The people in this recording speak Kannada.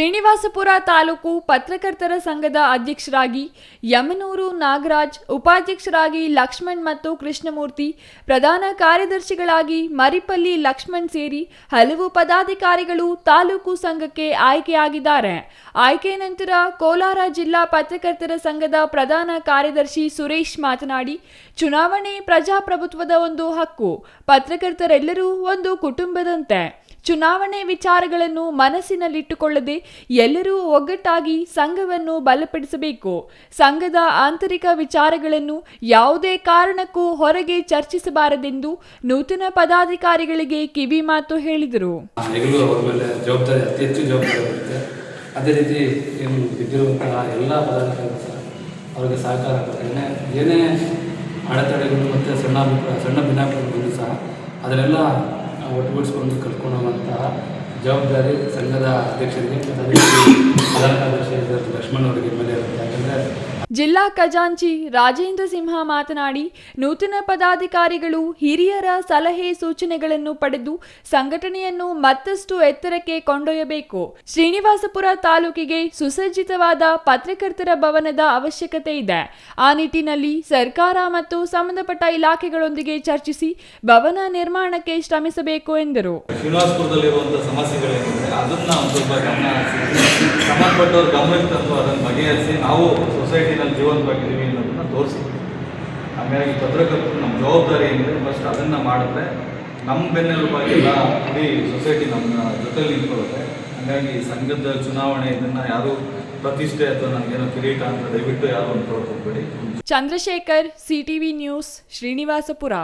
ಶ್ರೀನಿವಾಸಪುರ ತಾಲೂಕು ಪತ್ರಕರ್ತರ ಸಂಘದ ಅಧ್ಯಕ್ಷರಾಗಿ ಯಮನೂರು ನಾಗರಾಜ್, ಉಪಾಧ್ಯಕ್ಷರಾಗಿ ಲಕ್ಷ್ಮಣ್ ಮತ್ತು ಕೃಷ್ಣಮೂರ್ತಿ, ಪ್ರಧಾನ ಕಾರ್ಯದರ್ಶಿಗಳಾಗಿ ಮರಿಪಲ್ಲಿ ಲಕ್ಷ್ಮಣ್ ಸೇರಿ ಹಲವು ಪದಾಧಿಕಾರಿಗಳು ತಾಲೂಕು ಸಂಘಕ್ಕೆ ಆಯ್ಕೆಯಾಗಿದ್ದಾರೆ. ಆಯ್ಕೆ ನಂತರ ಕೋಲಾರ ಜಿಲ್ಲಾ ಪತ್ರಕರ್ತರ ಸಂಘದ ಪ್ರಧಾನ ಕಾರ್ಯದರ್ಶಿ ಸುರೇಶ್ ಮಾತನಾಡಿ, ಚುನಾವಣೆ ಪ್ರಜಾಪ್ರಭುತ್ವದ ಒಂದು ಹಕ್ಕು, ಪತ್ರಕರ್ತರೆಲ್ಲರೂ ಒಂದು ಕುಟುಂಬದಂತೆ. ಚುನಾವಣೆ ವಿಚಾರಗಳನ್ನು ಮನಸ್ಸಿನಲ್ಲಿಟ್ಟುಕೊಳ್ಳದೆ ಎಲ್ಲರೂ ಒಗ್ಗಟ್ಟಾಗಿ ಸಂಘವನ್ನು ಬಲಪಡಿಸಬೇಕು. ಸಂಘದ ಆಂತರಿಕ ವಿಚಾರಗಳನ್ನು ಯಾವುದೇ ಕಾರಣಕ್ಕೂ ಹೊರಗೆ ಚರ್ಚಿಸಬಾರದೆಂದು ನೂತನ ಪದಾಧಿಕಾರಿಗಳಿಗೆ ಕಿವಿ ಮಾತು ಹೇಳಿದರು. ಅದೇ ರೀತಿ ಏನು ಬಿದ್ದಿರುವಂತಹ ಎಲ್ಲ ಪದಾಧಿಕಾರಿಗಳು ಸಹ ಅವರಿಗೆ ಸಹಕಾರ ಕೊಡ್ತೇನೆ ಏನೇ ಅಡೆತಡೆಗಳು ಮತ್ತು ಸಣ್ಣ ಸಣ್ಣ ಭಿನ್ನಾಭಿಪ್ರಾಯಗಳು ಸಹ ಅದನ್ನೆಲ್ಲ ಒಟ್ಟುಗೂಡಿಸ್ಕೊಂಡು ಕಲ್ತ್ಕೊಳ್ಳುವಂತಹ ಜವಾಬ್ದಾರಿ ಸಂಘದ ಅಧ್ಯಕ್ಷರಿಗೆ ಮತ್ತು ಪ್ರಧಾನ ಲಕ್ಷ್ಮಣ್ ಅವರಿಗೆ ಮೇಲೆ ಜಿಲ್ಲಾ ಖಜಾಂಚಿ ರಾಜೇಂದ್ರ ಸಿಂಹ ಮಾತನಾಡಿ, ನೂತನ ಪದಾಧಿಕಾರಿಗಳು ಹಿರಿಯರ ಸಲಹೆ ಸೂಚನೆಗಳನ್ನು ಪಡೆದು ಸಂಘಟನೆಯನ್ನು ಮತ್ತಷ್ಟು ಎತ್ತರಕ್ಕೆ ಕೊಂಡೊಯ್ಯಬೇಕು. ಶ್ರೀನಿವಾಸಪುರ ತಾಲೂಕಿಗೆ ಸುಸಜ್ಜಿತವಾದ ಪತ್ರಕರ್ತರ ಭವನದ ಅವಶ್ಯಕತೆ ಇದೆ. ಆ ನಿಟ್ಟಿನಲ್ಲಿ ಸರ್ಕಾರ ಮತ್ತು ಸಂಬಂಧಪಟ್ಟ ಇಲಾಖೆಗಳೊಂದಿಗೆ ಚರ್ಚಿಸಿ ಭವನ ನಿರ್ಮಾಣಕ್ಕೆ ಶ್ರಮಿಸಬೇಕು ಎಂದರು. ಅದನ್ನು ಒಂದು ಸ್ವಲ್ಪ ಗಮನ ಸಂಬಂಧಪಟ್ಟವ್ರ ಗಮನಕ್ಕೆ ತಂದು ಅದನ್ನು ಬಗೆಹರಿಸಿ ನಾವು ಸೊಸೈಟಿನಲ್ಲಿ ಜೀವಂತವಾಗಿದ್ದೀವಿ ಅನ್ನೋದನ್ನು ತೋರಿಸಿ. ಹಾಗಾಗಿ ಪತ್ರಕರ್ತರು ನಮ್ಮ ಜವಾಬ್ದಾರಿ ಏನಿದೆ ಫಸ್ಟ್ ಅದನ್ನು ಮಾಡಿದ್ರೆ ನಮ್ಮ ಬೆನ್ನೆಲುಬಾಗೆಲ್ಲ ಇಡೀ ಸೊಸೈಟಿ ನಮ್ಮ ಜೊತೆಲಿ ನಿಂತ್ಕೊಳ್ಳುತ್ತೆ. ಹಾಗಾಗಿ ಸಂಘದ ಚುನಾವಣೆ ಇದನ್ನು ಯಾರು ಪ್ರತಿಷ್ಠೆ ಅಥವಾ ನನಗೇನೋ ಕಿರೀಟ ಅಂತ ದಯವಿಟ್ಟು ಯಾರು ಅಂತ ಹೋಗ್ಬೇಡಿ ಚಂದ್ರಶೇಖರ್ ಸಿಟಿವಿ ನ್ಯೂಸ್, ಶ್ರೀನಿವಾಸಪುರ.